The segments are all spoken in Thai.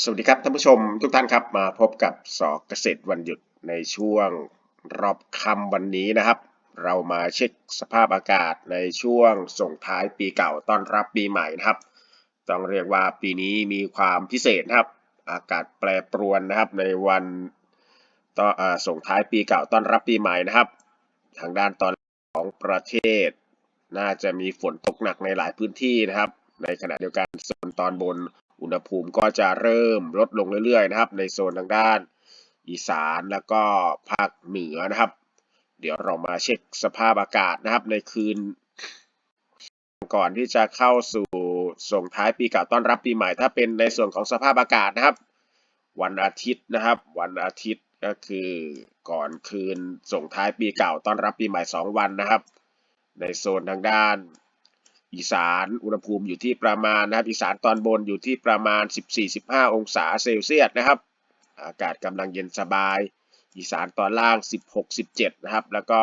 สวัสดีครับท่านผู้ชมทุกท่านครับมาพบกับสอเกษตรวันหยุดในช่วงรอบค่ำวันนี้นะครับ เรามาเช็คสภาพอากาศในช่วงส่งท้ายปีเก่าต้อนรับปีใหม่นะครับ ต้องเรียกว่าปีนี้มีความพิเศษนะครับ อากาศแปรปรวนนะครับในวันต่ออส่งท้ายปีเก่าต้อนรับปีใหม่นะครับ ทางด้านตอนของประเทศ น่าจะมีฝนตกหนักในหลายพื้นที่นะครับ ในขณะเดียวกันโซนตอนบน อุณหภูมิก็จะเริ่มลดลงเรื่อยๆนะครับ ในโซนทางด้านอีสานแล้วก็ภาคเหนือนะครับ เดี๋ยวเรามาเช็คสภาพอากาศนะครับในคืน ก่อนที่จะเข้าสู่ส่งท้ายปีเก่าต้อนรับปีใหม่ ถ้าเป็นในส่วนของสภาพอากาศนะครับ วันอาทิตย์นะครับ วันอาทิตย์ก็คือก่อนคืนส่งท้ายปีเก่าต้อนรับปีใหม่ 2 วันนะครับ ในโซนทางด้าน อีสานอุณหภูมิอยู่ที่ประมาณนะครับ อีสานตอนบนอยู่ที่ประมาณ 14-15 องศาเซลเซียสนะครับ อากาศกำลังเย็นสบาย อีสานตอนล่าง 16-17 นะครับ แล้วก็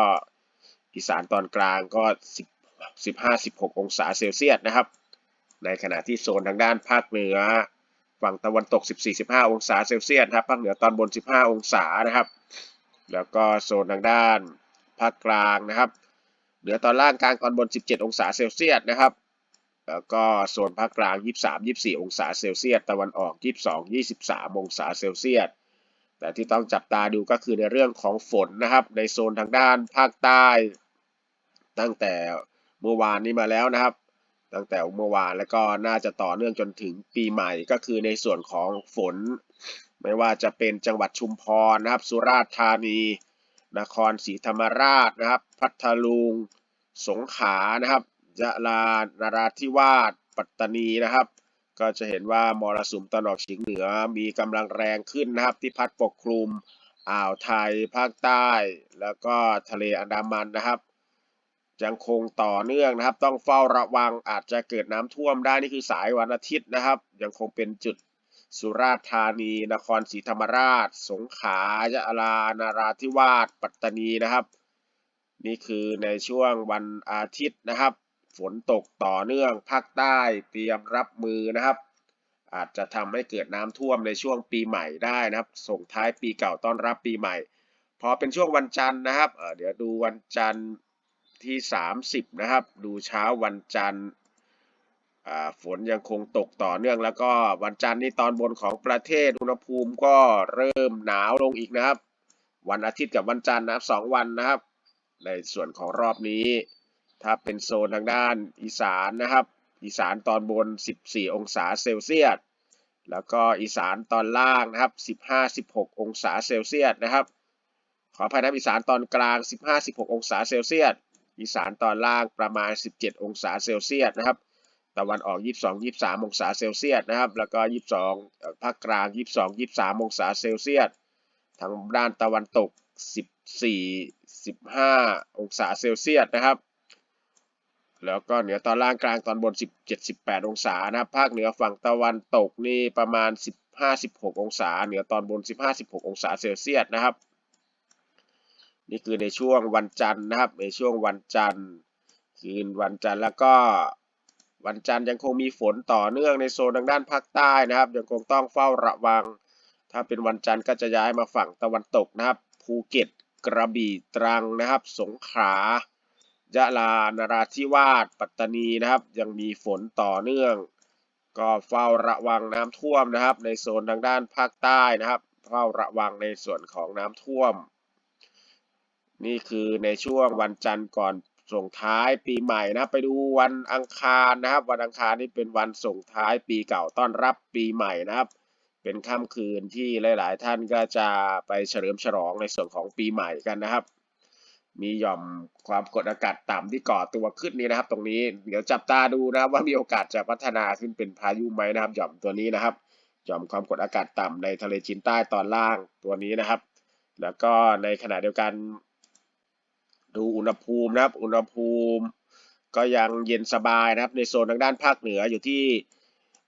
อีสานตอนกลางก็ 15-16 องศาเซลเซียสนะครับ ในขณะที่โซนทางด้านภาคเหนือ ฝั่งตะวันตก 14-15 องศาเซลเซียสครับ ภาคเหนือตอนบน 15 องศานะครับ แล้วก็โซนทางด้านภาคกลางนะครับ นือตอนล่างกลางตอนบน 17 องศาเซลเซียสนะครับ แล้วก็โซนภาคกลาง 23-24 องศาเซลเซียส ตะวันออก 22-23 องศาเซลเซียส แต่ที่ต้องจับตาดูก็คือในเรื่องของฝนนะครับ ในโซนทางด้านภาคใต้ ตั้งแต่เมื่อวานนี้มาแล้วนะครับ ตั้งแต่เมื่อวานแล้วก็น่าจะต่อเนื่องจนถึงปีใหม่ ก็คือในส่วนของฝน ไม่ว่าจะเป็นจังหวัดชุมพรนะครับ สุราษฎร์ธานี นครศรีธรรมราชนะครับ พัทลุง สงขลานะครับยะลานราธิวาสปัตตานีนะครับ ก็จะเห็นว่ามรสุมตะวันออกเฉียงเหนือมีกำลังแรงขึ้นนะครับ ที่พัดปกคลุมอ่าวไทยภาคใต้ แล้วก็ทะเลอันดามันนะครับยังคงต่อเนื่องนะครับ ต้องเฝ้าระวังอาจจะเกิดน้ำท่วมได้นี่คือสายวันอาทิตย์นะครับ ยังคงเป็นจุดสุราษฎร์ธานี นครศรีธรรมราช สงขลายะลานาราธิวาสปัตตานีนะครับ นี่คือในช่วงวันอาทิตย์นะครับ ฝนตกต่อเนื่องภาคใต้เตรียมรับมือนะครับ อาจจะทำให้เกิดน้ำท่วมในช่วงปีใหม่ได้นะครับ ส่งท้ายปีเก่าต้อนรับปีใหม่ พอเป็นช่วงวันจันทร์นะครับเเดี๋ยวดูวันจันทร์ที่ 30 นะครับ ดูเช้าวันจันทร์ฝนยังคงตกต่อเนื่องแล้วก็วันจันทร์นี่ตอนบนของประเทศอุณหภูมิก็เริ่มหนาวลงอีกนะครับ วันอาทิตย์กับวันจันทร์นะครับสองวันนะครับ ในส่วนของรอบนี้ ถ้าเป็นโซนทางด้านอีสานนะครับ อีสานตอนบน 14 องศาเซลเซียสแล้วก็อีสานตอนล่างนะครับ 15-16 องศาเซลเซียสนะครับ ขออภัยนะครับอีสานตอนกลาง 15-16 องศาเซลเซียส อีสานตอนล่างประมาณ 17 องศาเซลเซียสนะครับ ตะวันออก 22-23 องศาเซลเซียสนะครับ แล้วก็ 22 ภาคกลาง 22-23 องศาเซลเซียส ทางด้านตะวันตก 14 15 องศาเซลเซียสนะครับ แล้วก็เหนือตอนล่างกลางตอนบน 17 18 องศานะครับ ภาคเหนือฝั่งตะวันตกนี่ประมาณ 15 16 องศา เหนือตอนบน 15 16 องศาเซลเซียสนะครับ นี่คือในช่วงวันจันทร์นะครับ ในช่วงวันจันทร์คืนวันจันทร์แล้วก็วันจันทร์ยังคงมีฝนต่อเนื่องในโซนทางด้านภาคใต้นะครับ ยังคงต้องเฝ้าระวัง ถ้าเป็นวันจันทร์ก็จะย้ายมาฝั่งตะวันตกนะครับ ภูเก็ต กระบี่ตรังนะครับ สงขลายะลานราธิวาสปัตตานีนะครับ ยังมีฝนต่อเนื่อง ก็เฝ้าระวังน้ำท่วมนะครับ ในโซนทางด้านภาคใต้นะครับ เฝ้าระวังในส่วนของน้ำท่วม นี่คือในช่วงวันจันทร์ก่อนส่งท้ายปีใหม่นะไปดูวันอังคารนะครับ วันอังคารนี่เป็นวันส่งท้ายปีเก่าต้อนรับปีใหม่นะครับ เป็นค่ำคืนที่หลาย ๆ ท่านก็จะไปเฉลิมฉลองในส่วนของปีใหม่กันนะครับ มีหย่อมความกดอากาศต่ำที่ก่อตัวขึ้นนี้นะครับ ตรงนี้เดี๋ยวจับตาดูนะครับว่ามีโอกาสจะพัฒนาขึ้นเป็นพายุไหมนะครับ หย่อมตัวนี้นะครับ หย่อมความกดอากาศต่ำในทะเลจีนใต้ตอนล่างตัวนี้นะครับ แล้วก็ในขณะเดียวกันดูอุณหภูมินะครับ อุณหภูมิ ก็ยังเย็นสบายนะครับ ในโซนทางด้านภาคเหนืออยู่ที่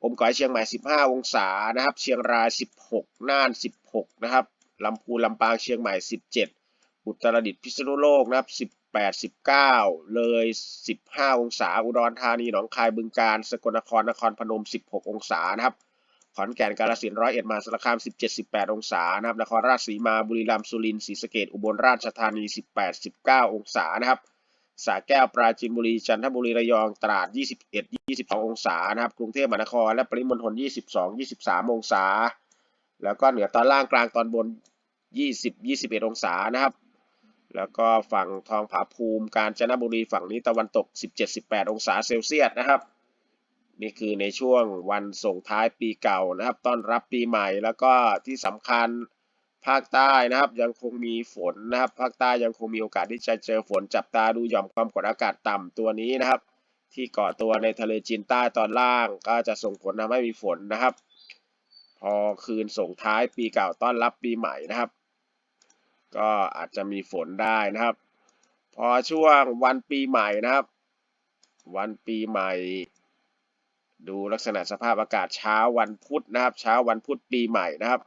อมก๋อยเชียงใหม่ 15 องศานะครับ เชียงราย 16 น่าน 16 นะครับลำพูนลำปางเชียงใหม่ 17 อุตรดิตถ์พิษณุโลกนะครับ 18 19 เลย 15 องศา อุดรธานีหนองคายบึงกาฬสกลนครนครพนม 16 องศานะครับขอนแก่นกาฬสินธุ์ร้อยเอ็ดมาสารคาม 17 18 องศานะครับนครราชสีมาบุรีรัมย์สุรินทร์ศรีสะเกษอุบลราชธานี 18 19 องศานะครับ สระแก้วปราจีนบุรีจันทบุรีระยองตราด 21 22 องศานะครับกรุงเทพมหานคร และปริมณฑล22 23 องศา แล้วก็เหนือตอนล่างกลางตอนบน 20 21 องศานะครับ แล้วก็ฝั่งทองผาภูมิ กาญจนบุรีฝั่งนี้ตะวันตก 17-18 องศาเซลเซียสนะครับนี่คือในช่วงวันส่งท้ายปีเก่านะครับ ต้อนรับปีใหม่แล้วก็ที่สำคัญ ภาคใต้นะครับยังคงมีฝนนะครับภาคใต้ยังคงมีโอกาสที่จะเจอฝนจับตาดูหย่อมความกดอากาศต่ำตัวนี้นะครับ ที่เกาะตัวในทะเลจีนใต้ตอนล่าง ก็จะส่งผลทำให้มีฝนนะครับ พอคืนส่งท้ายปีเก่าต้อนรับปีใหม่นะครับ ก็อาจจะมีฝนได้นะครับ พอช่วงวันปีใหม่นะครับ วันปีใหม่ ดูลักษณะสภาพอากาศเช้าวันพุธนะครับ เช้าวันพุธปีใหม่นะครับ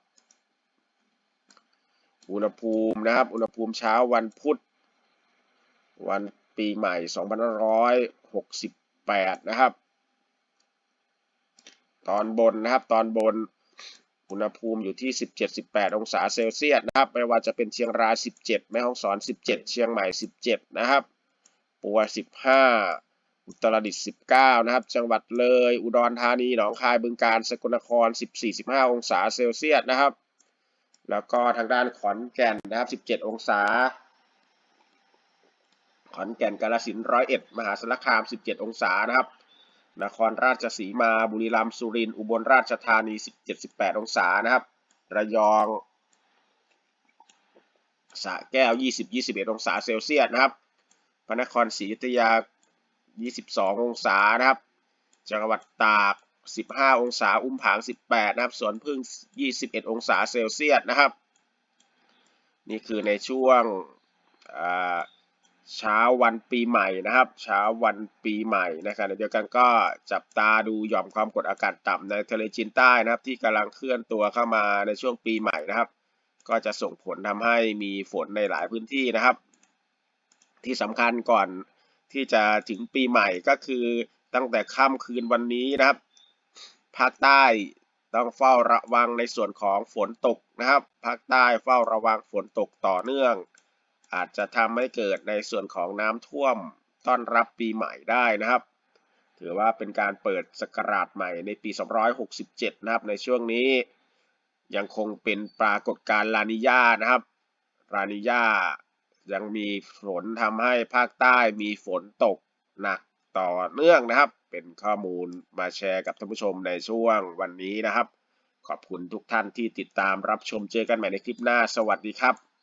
อุณหภูมินะครับ อุณหภูมิเช้าวันพุธ วันปีใหม่ 2568 นะครับ ตอนบนนะครับ ตอนบน อุณหภูมิอยู่ที่ 17-18 องศาเซลเซียสนะครับ ไม่ว่าจะเป็นเชียงราย 17 แม่ฮ่องสอน 17 เชียงใหม่ 17 นะครับ ปัว 15 อุตรดิตถ์ 19 นะครับ จังหวัดเลย อุดรธานี หนองคาย บึงกาฬ สกลนคร 14-15 องศาเซลเซียสนะครับ แล้วก็ทางด้านขอนแก่นนะครับ 17 องศา ขอนแก่นกาฬสินร้อยเอ็ดมหาสารคาม 17 องศานะครับ นครราชสีมา บุรีรัมย์ สุรินทร์ อุบลราชธานี 17-18 องศานะครับ ระยอง สระแก้ว 20-21 องศาเซลเซียสนะครับ พระนครศรีอยุธยา 22 องศานะครับ จังหวัดตาก 15 องศา อุ้มผาง 18 นะครับ สวนพึ่ง 21 องศาเซลเซียสนะครับ นี่คือในช่วงเช้าวันปีใหม่นะครับ เช้าวันปีใหม่นะครับเดียวกันก็จับตาดูหย่อมความกดอากาศต่ำในทะเลจีนใต้นะครับ ที่กำลังเคลื่อนตัวเข้ามาในช่วงปีใหม่นะครับ ก็จะส่งผลทำให้มีฝนในหลายพื้นที่นะครับ ที่สำคัญก่อนที่จะถึงปีใหม่ก็คือตั้งแต่ค่ำคืนวันนี้นะครับ ภาคใต้ต้องเฝ้าระวังในส่วนของฝนตกนะครับ ภาคใต้เฝ้าระวังฝนตกต่อเนื่อง อาจจะทำให้เกิดในส่วนของน้ำท่วมต้อนรับปีใหม่ได้นะครับ ถือว่าเป็นการเปิดสกราชใหม่ในปี 267 นะครับ ในช่วงนี้ยังคงเป็นปรากฏการณ์ลานิญานะครับ ลานิญายังมีฝนทำให้ภาคใต้มีฝนตกหนัก ต่อเนื่องนะครับ เป็นข้อมูลมาแชร์กับท่านผู้ชมในช่วงวันนี้นะครับ ขอบคุณทุกท่านที่ติดตามรับชมเจอกันใหม่ในคลิปหน้า สวัสดีครับ